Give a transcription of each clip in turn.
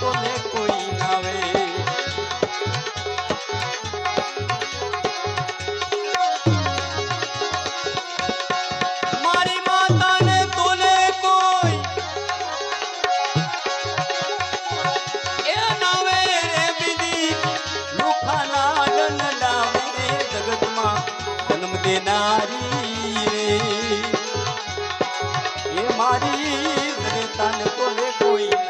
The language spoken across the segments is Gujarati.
તોલે કોઈ નાવે મારી માતાને તોલે કોઈ એ નાવે રે બીજી. જગતમાં જન્મ દેનારી રે. એ મારી તોલે કોઈ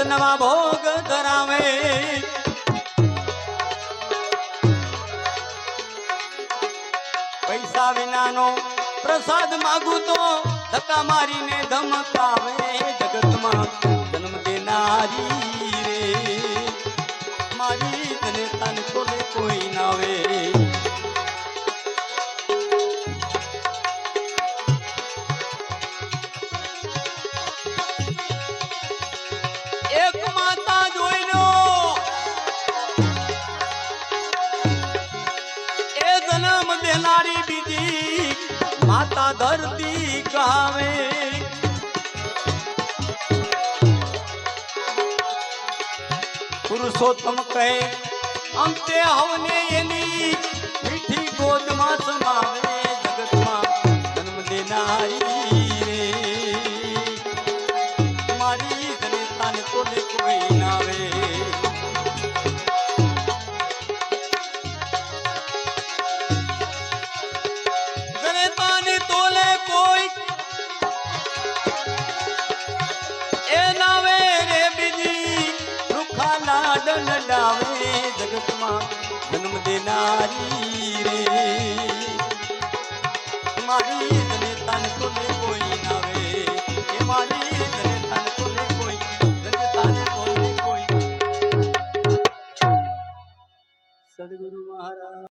નત નવા ભોગ ધરાવે. પૈસા વિનાનો પ્રસાદ માગું તો ધક્કા મારીને ધમકાવે. જગતમાં જન્મ દેનારી માતા ધરતી કહાવે પુરુષોત્તમ કહે અંતે હવને એની મીઠી ગોદમાં સમાવે. જગતમાં જન્મ દેનારી રે. મારી